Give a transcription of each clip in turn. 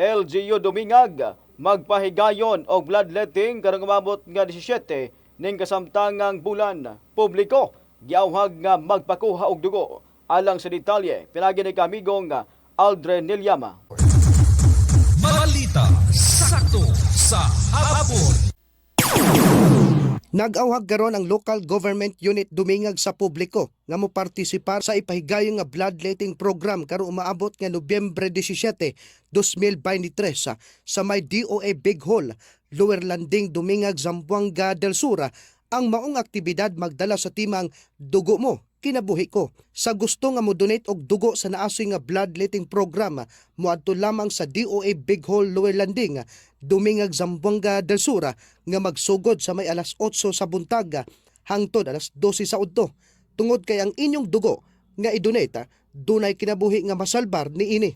LGU Dumingag magpahigayon og bloodletting karong umabot nga 17 ning kasamtangang bulan. Publiko giawhag nga magpakuha og dugo. Alang sa detalye pinagi ni kamigong Aldre Nilyama Balita sakto sa hapon. Nag-awhag karon ang local government unit dumingag sa publiko nga mo partisipar sa ipahigayon nga bloodletting program karon umaabot nga Nobyembre 17, 2023 sa, sa may DOA Big Hall, Lower Landing Dumingag, Zamboanga del Sur. Ang maong aktibidad magdala sa timang dugo mo kinabuhi ko. Sa gusto nga mo donate og dugo sa naasoy nga bloodletting program, moadto lamang sa DOA Big Hall Lower Landing, Dumingag Zamboanga del Sur nga magsugod sa may alas 8 sa buntag hangtod alas 12 sa udto. Tungod kay ang inyong dugo nga idonate, dunay kinabuhi nga masalbar ni ini.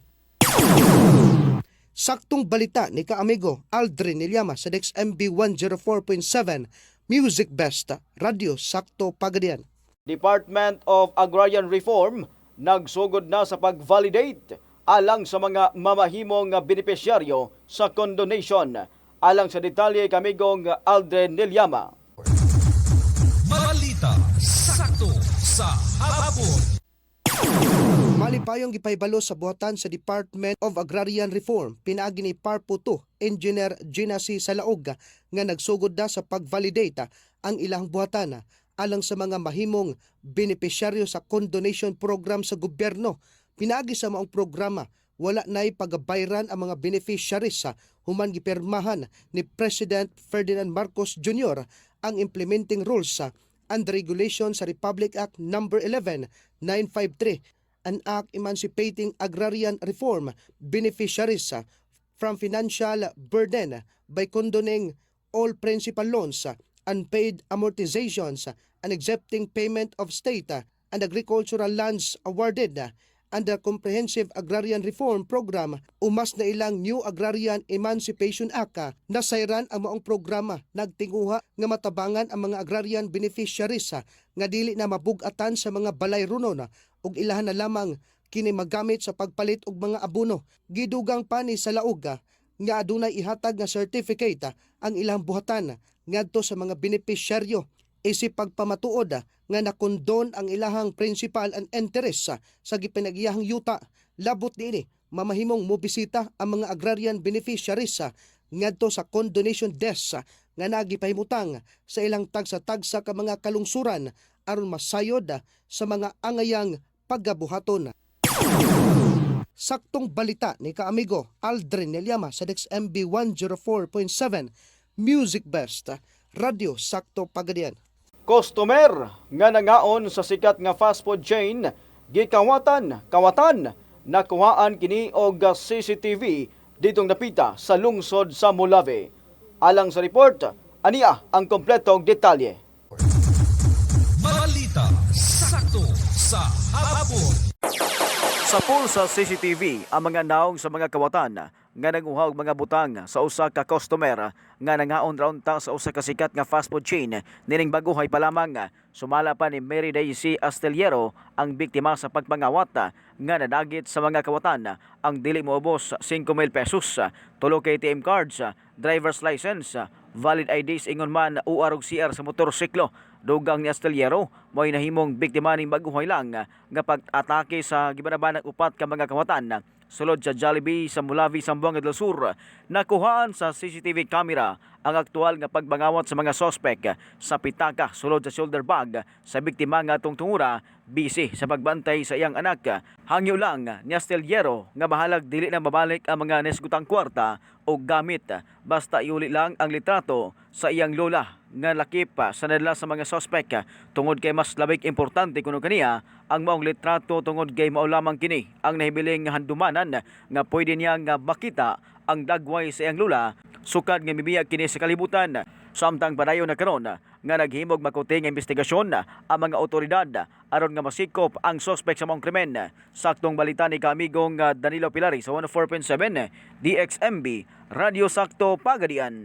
Saktong balita ni kaamigo Aldrin Ilyama sa Dex MB 104.7 Music Best Radio Sakto Pagadian. Department of Agrarian Reform nagsugod na sa pag-validate alang sa mga mamahimong benepisyaryo sa condonation. Alang sa detalye kamigong Aldre Nilyama. Balita sakto sa hapon. Malipayong gipaybalo sa buhatan sa Department of Agrarian Reform, pinaagi ni Parpo 2, Engineer Gina C. Salaog, nga nagsugod na sa pag-validate ang ilang buhatan alang sa mga mahimong benepisyaryo sa condonation program sa gobyerno. Pinaagi sa maong programa, wala na'y pagabayran ang mga beneficiaries sa human gipirmahan ni President Ferdinand Marcos Jr. ang implementing rules sa and regulation sa Republic Act No. 11 953 an act emancipating agrarian reform beneficiaries from financial burden by condoning all principal loans, unpaid amortizations, and accepting payment of state and agricultural lands awarded under Comprehensive Agrarian Reform Program umas na ilang New Agrarian Emancipation Act uh, nasayran ang maong programa nagtinguha nga matabangan ang mga agrarian beneficiaries nga dili na mabugatan sa mga balay runon ug ilahan na lamang kini magamit sa pagpalit og mga abono. Gidugang pa ni sa lauga nga adunay ihatag nga certificate ang ilang buhatan ngadto sa mga benepisyaryo isip pagpamatuod ah, nga nakondon ang ilahang principal and interest ah, sa gipinagiyahang yuta. Labot niini mamahimong mobisita ang mga agrarian beneficiaries ah, ngadto sa condonation desk ah, nga nagipahimutang sa ilang tagsa-tagsa ka mga kalungsuran aron masayod sa mga angayang paggabuhaton. Saktong balita ni kaamigo Aldrin Nelyama sa Dex MB 104.7 Music Best Radio Sakto Pagadian. Customer nga nangaon sa sikat nga fast food chain gikawatan kawatan nakuhaan kini og CCTV ditong napita sa lungsod sa Molave. Alang sa report, aniya ang kompletong detalye. Balita sakto sa hapon. Sa pool sa CCTV, ang mga naong sa mga kawatan nga nanguha og mga butang sa usa ka customer nga nangaon raon ta sa usa ka sikat nga fast food chain nining baguhay pa lamang. Sumala pa ni Mary Daisy Astillero ang biktima sa pagpangawat nga nadagit sa mga kawatan. Ang dili moubos 5,000 pesos. Tulo ka ATM cards driver's license valid IDs ingon man UR ug CR sa motorsiklo. Dugang ni Astillero mo'y nahimong biktima ning baguhay lang nga pag-atake sa gibanabanang upat ka mga kawatan sulod sa Jollibee sa Mulavi, Zamboanga del Sur. Nakuhaan sa CCTV camera ang aktual nga pagbangawat sa mga sospek sa pitaka sulod sa shoulder bag sa biktima nga tungtungura busy sa pagbantay sa iyang anak. Hangyo lang ni Astillero nga bahalag dili na mabalik ang mga nesgutang kwarta o gamit basta iuli lang ang litrato sa iyang lola nga lakip sa nadala sa mga sospek. Tungod kay mas labing importante kuno kaniya ang maong litrato tungod kay mao lamang kini ang nahibiling handumanan nga pwede niya nga makita ang dagway sa iyang lola. Sukad nga mibiyag kini sa kalibutan. Samtang padayon na karon nga naghimog makuting investigasyon ang mga otoridad aron nga masikop ang sospek sa maong krimen. Saktong balita ni kamigong Danilo Pilari sa 104.7 DXMB Radio Sakto Pagadian